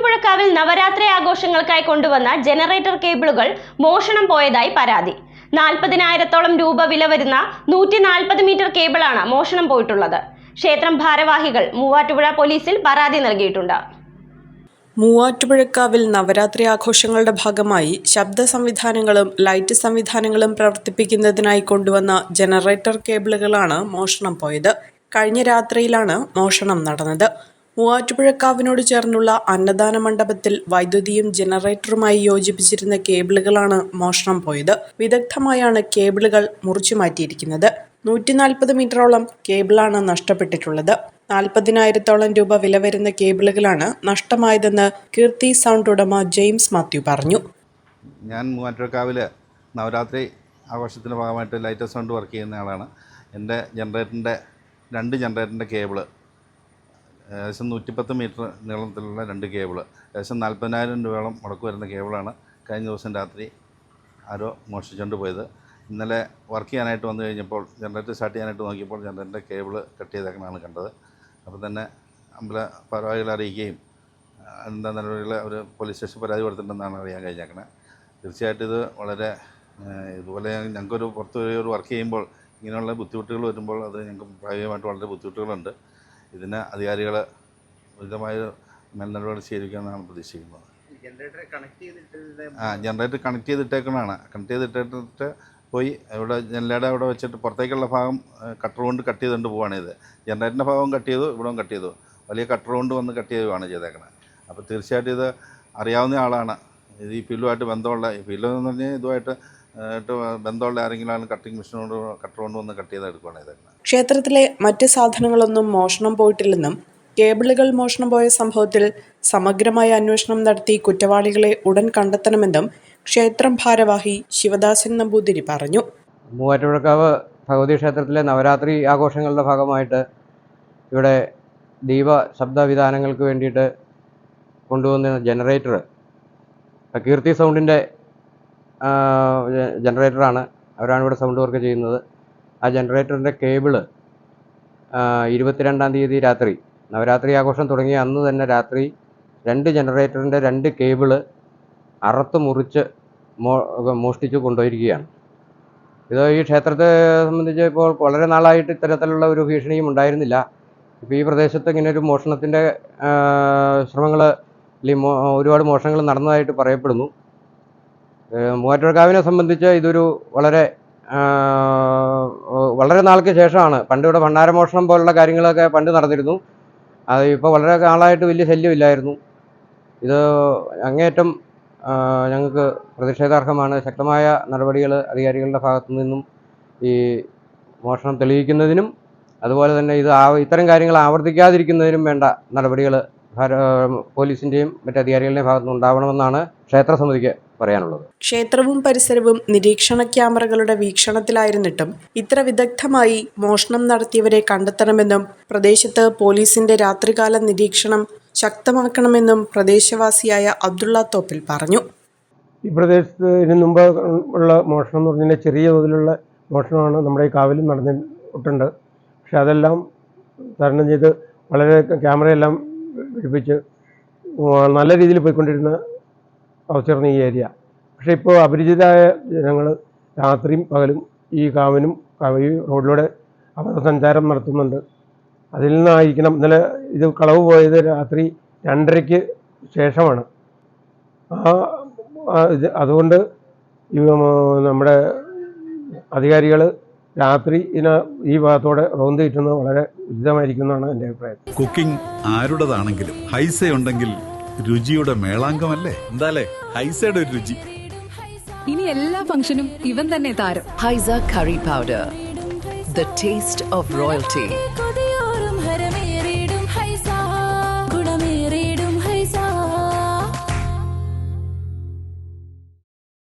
മൂവാറ്റുപുഴക്കാവിൽ നവരാത്രി ആഘോഷങ്ങൾക്കായി കൊണ്ടുവന്ന ജനറേറ്റർ കേബിളുകൾ മോഷണം പോയതായി പരാതി. നാൽപ്പതിനായിരത്തോളം രൂപ വില വരുന്ന നൂറ്റി നാൽപ്പത് മീറ്റർ കേബിളാണ് മോഷണം പോയിട്ടുള്ളത്. ക്ഷേത്രം ഭാരവാഹികൾ മൂവാറ്റുപുഴ പോലീസിൽ പരാതി നൽകിയിട്ടുണ്ട്. മൂവാറ്റുപുഴക്കാവിൽ നവരാത്രി ആഘോഷങ്ങളുടെ ഭാഗമായി ശബ്ദ സംവിധാനങ്ങളും ലൈറ്റ് സംവിധാനങ്ങളും പ്രവർത്തിപ്പിക്കുന്നതിനായി കൊണ്ടുവന്ന ജനറേറ്റർ കേബിളുകളാണ് മോഷണം പോയത്. കഴിഞ്ഞ രാത്രിയിലാണ് മോഷണം നടന്നത്. മൂവാറ്റുപുഴക്കാവിനോട് ചേർന്നുള്ള അന്നദാന മണ്ഡപത്തിൽ വൈദ്യുതിയും ജനറേറ്ററുമായി യോജിപ്പിച്ചിരുന്ന കേബിളുകളാണ് മോഷണം പോയത്. വിദഗ്ധമായാണ് കേബിളുകൾ മുറിച്ചു മാറ്റിയിരിക്കുന്നത്. നൂറ്റി നാൽപ്പത് മീറ്ററോളം കേബിളാണ് നഷ്ടപ്പെട്ടിട്ടുള്ളത്. നാൽപ്പതിനായിരത്തോളം രൂപ വില വരുന്ന കേബിളുകളാണ് നഷ്ടമായതെന്ന് കീർത്തി സൗണ്ട് ഉടമ ജെയിംസ് മാത്യു പറഞ്ഞു. ഞാൻ മൂവാറ്റുപുഴക്കാവിൽ നവരാത്രി ആഘോഷത്തിന്റെ ഭാഗമായിട്ട് ലൈറ്റ് സൗണ്ട് വർക്ക് ചെയ്യുന്ന ആളാണ്. എന്റെ ജനറേറ്ററിന്റെ രണ്ട് ജനറേറ്ററിന്റെ കേബിൾ ഏകദേശം നൂറ്റിപ്പത്ത് മീറ്റർ നീളത്തിലുള്ള രണ്ട് കേബിൾ ഏകദേശം നാൽപ്പതിനായിരം രൂപയോളം മുടക്ക് വരുന്ന കേബിളാണ് കഴിഞ്ഞ ദിവസം രാത്രി ആരോ മോഷ്ടിച്ചുകൊണ്ട് പോയത്. ഇന്നലെ വർക്ക് ചെയ്യാനായിട്ട് വന്നു കഴിഞ്ഞപ്പോൾ ജനറേറ്റർ സ്റ്റാർട്ട് ചെയ്യാനായിട്ട് നോക്കിയപ്പോൾ ജനറേറ്ററിന്റെ കേബിൾ കട്ട് ചെയ്തേക്കണതാണ് കണ്ടത്. അപ്പോൾ തന്നെ അമ്പല ഭാരവാഹികളെ അറിയിക്കുകയും എന്താ നടപടികൾ അവർ പോലീസ് സ്റ്റേഷൻ പരാതി കൊടുത്തിട്ടുണ്ടെന്നാണ് അറിയാൻ കഴിഞ്ഞേക്കണേ. തീർച്ചയായിട്ടും ഇത് വളരെ ഇതുപോലെ ഞങ്ങൾക്കൊരു പുറത്ത് ഒരു വർക്ക് ചെയ്യുമ്പോൾ ഇങ്ങനെയുള്ള ബുദ്ധിമുട്ടുകൾ വരുമ്പോൾ അത് ഞങ്ങൾക്ക് പ്രായോഗികമായിട്ട് വളരെ ബുദ്ധിമുട്ടുകളുണ്ട്. ഇതിന് അധികാരികൾ ഉചിതമായ മേൽനടപടി സ്വീകരിക്കുമെന്നാണ് പ്രതീക്ഷിക്കുന്നത്. ആ ജനറേറ്റർ കണക്ട് ചെയ്തിട്ടേക്കുന്നതാണ് കണക്ട് ചെയ്തിട്ടിട്ട് പോയി ഇവിടെ ജനലയുടെ അവിടെ വെച്ചിട്ട് പുറത്തേക്കുള്ള ഭാഗം കട്ടർ കൊണ്ട് കട്ട് ചെയ്തുകൊണ്ട് പോവുകയാണ് ഇത്. ജനറേറ്ററിന്റെ ഭാഗവും കട്ട് ചെയ്തു ഇവിടെ കട്ട് ചെയ്തു. വലിയ കട്ടർ കൊണ്ട് വന്ന് കട്ട് ചെയ്യുകയാണ് ചെയ്തേക്കണത്. അപ്പോൾ തീർച്ചയായിട്ടും ഇത് അറിയാവുന്ന ആളാണ്. ഇത് ഈ ഫീൽഡുമായിട്ട് ബന്ധമുള്ള ഈ ഫീൽഡ് എന്ന് പറഞ്ഞാൽ ഇതുമായിട്ട് ആയിട്ട് ബന്ധമുള്ള ആരെങ്കിലും കട്ടിംഗ് മെഷീനോട് കട്ടർ കൊണ്ട് വന്ന് കട്ട് ചെയ്ത് എടുക്കുകയാണ് ക്ഷേത്രത്തിലെ മറ്റ് സാധനങ്ങളൊന്നും മോഷണം പോയിട്ടില്ലെന്നും കേബിളുകൾ മോഷണം പോയ സംഭവത്തിൽ സമഗ്രമായ അന്വേഷണം നടത്തി കുറ്റവാളികളെ ഉടൻ കണ്ടെത്തണമെന്നും ക്ഷേത്രം ഭാരവാഹി ശിവദാസൻ നമ്പൂതിരി പറഞ്ഞു. മൂവാറ്റുപുഴക്കാവ് ഭഗവതി ക്ഷേത്രത്തിലെ നവരാത്രി ആഘോഷങ്ങളുടെ ഭാഗമായിട്ട് ഇവിടെ ദീപ ശബ്ദവിധാനങ്ങൾക്ക് വേണ്ടിയിട്ട് കൊണ്ടുവന്ന ജനറേറ്റർ കീർത്തി സൗണ്ടിന്റെ ജനറേറ്ററാണ്. അവരാണ് ഇവിടെ സൗണ്ട് വർക്ക് ചെയ്യുന്നത്. ആ ജനറേറ്ററിന്റെ കേബിൾ ഇരുപത്തിരണ്ടാം തീയതി രാത്രി നവരാത്രി ആഘോഷം തുടങ്ങിയ അന്ന് തന്നെ രാത്രി രണ്ട് ജനറേറ്ററിന്റെ രണ്ട് കേബിൾ അറുത്ത് മുറിച്ച് മോഷ്ടിച്ചു കൊണ്ടുപോയിരിക്കുകയാണ്. ഇത് ഈ ക്ഷേത്രത്തെ സംബന്ധിച്ച് ഇപ്പോൾ വളരെ നാളായിട്ട് ഇത്തരത്തിലുള്ള ഒരു ഭീഷണിയും ഉണ്ടായിരുന്നില്ല. ഇപ്പോൾ ഈ പ്രദേശത്ത് ഇങ്ങനെ ഒരു മോഷണത്തിന്റെ ശ്രമങ്ങൾ അല്ലെങ്കിൽ ഒരുപാട് മോഷണങ്ങൾ നടന്നതായിട്ട് പറയപ്പെടുന്നു. മൂവാറ്റുപുഴക്കാവിനെ സംബന്ധിച്ച് ഇതൊരു വളരെ വളരെ നാൾക്ക് ശേഷമാണ്. പണ്ട് ഇവിടെ ഭണ്ഡാരമോഷണം പോലുള്ള കാര്യങ്ങളൊക്കെ പണ്ട് നടന്നിരുന്നു. അത് ഇപ്പോൾ വളരെ നാളായിട്ട് വലിയ ശല്യമില്ലായിരുന്നു. ഇത് അങ്ങേയറ്റം ഞങ്ങൾക്ക് പ്രതിഷേധാർഹമാണ്. ശക്തമായ നടപടികൾ അധികാരികളുടെ ഭാഗത്തു നിന്നും ഈ മോഷണം തെളിയിക്കുന്നതിനും അതുപോലെ തന്നെ ഇത് ഇത്തരം കാര്യങ്ങൾ ആവർത്തിക്കാതിരിക്കുന്നതിനും വേണ്ട നടപടികൾ പോലീസിന്റെയും മറ്റ് അധികാരികളുടെയും ഭാഗത്തു നിന്ന് ഉണ്ടാവണമെന്നാണ് ക്ഷേത്ര സമിതിക്ക് പറയാനുള്ളത്. ക്ഷേത്രവും പരിസരവും നിരീക്ഷണ ക്യാമറകളുടെ വീക്ഷണത്തിലായിരുന്നിട്ടും ഇത്ര വിദഗ്ധമായി മോഷണം നടത്തിയവരെ കണ്ടെത്തണമെന്നും പ്രദേശത്ത് പോലീസിന്റെ രാത്രികാല നിരീക്ഷണം ശക്തമാക്കണമെന്നും പ്രദേശവാസിയായ അബ്ദുള്ള തോപ്പിൽ പറഞ്ഞു. ഈ പ്രദേശത്ത് ഇതിനു മുമ്പ് ഉള്ള മോഷണം എന്ന് പറഞ്ഞാൽ ചെറിയ തോതിലുള്ള മോഷണമാണ് നമ്മുടെ ഈ കാവിലും നടന്നിട്ടുണ്ട്. പക്ഷെ അതെല്ലാം തരണം ചെയ്ത് വളരെ ക്യാമറയെല്ലാം പിടിപ്പിച്ച് നല്ല രീതിയിൽ പോയിക്കൊണ്ടിരുന്ന അവസ്ഥയായിരുന്നു ഈ ഏരിയ. പക്ഷേ ഇപ്പോൾ അപരിചിതരായ ജനങ്ങൾ രാത്രിയും പകലും ഈ കാവിനും കാവ് ഈ റോഡിലൂടെ അപഥസഞ്ചാരം നടത്തുന്നുണ്ട്. അതിൽ നിന്നായിരിക്കണം. ഇന്നലെ ഇത് കളവ് പോയത് രാത്രി രണ്ടരയ്ക്ക് ശേഷമാണ്. ആ അതുകൊണ്ട് നമ്മുടെ അധികാരികൾ രാത്രി ഇതിന് ഈ ഭാഗത്തോടെ റോന്ത് കിട്ടുന്നത് വളരെ ഉചിതമായിരിക്കുന്നതാണ് എന്റെ അഭിപ്രായം. കുക്കിംഗ് ആരുടേതാണെങ്കിലും ഹൈസ ഉണ്ടെങ്കിൽ രുചിയുടെ മേളാങ്കമല്ലേ? എന്താലേ? ഹൈസൈഡ് ഒരു രുചി. ഇനി എല്ലാ ഫംഗ്ഷനും ഇവൻ തന്നെ താരം. Haisa curry powder the taste of royalty.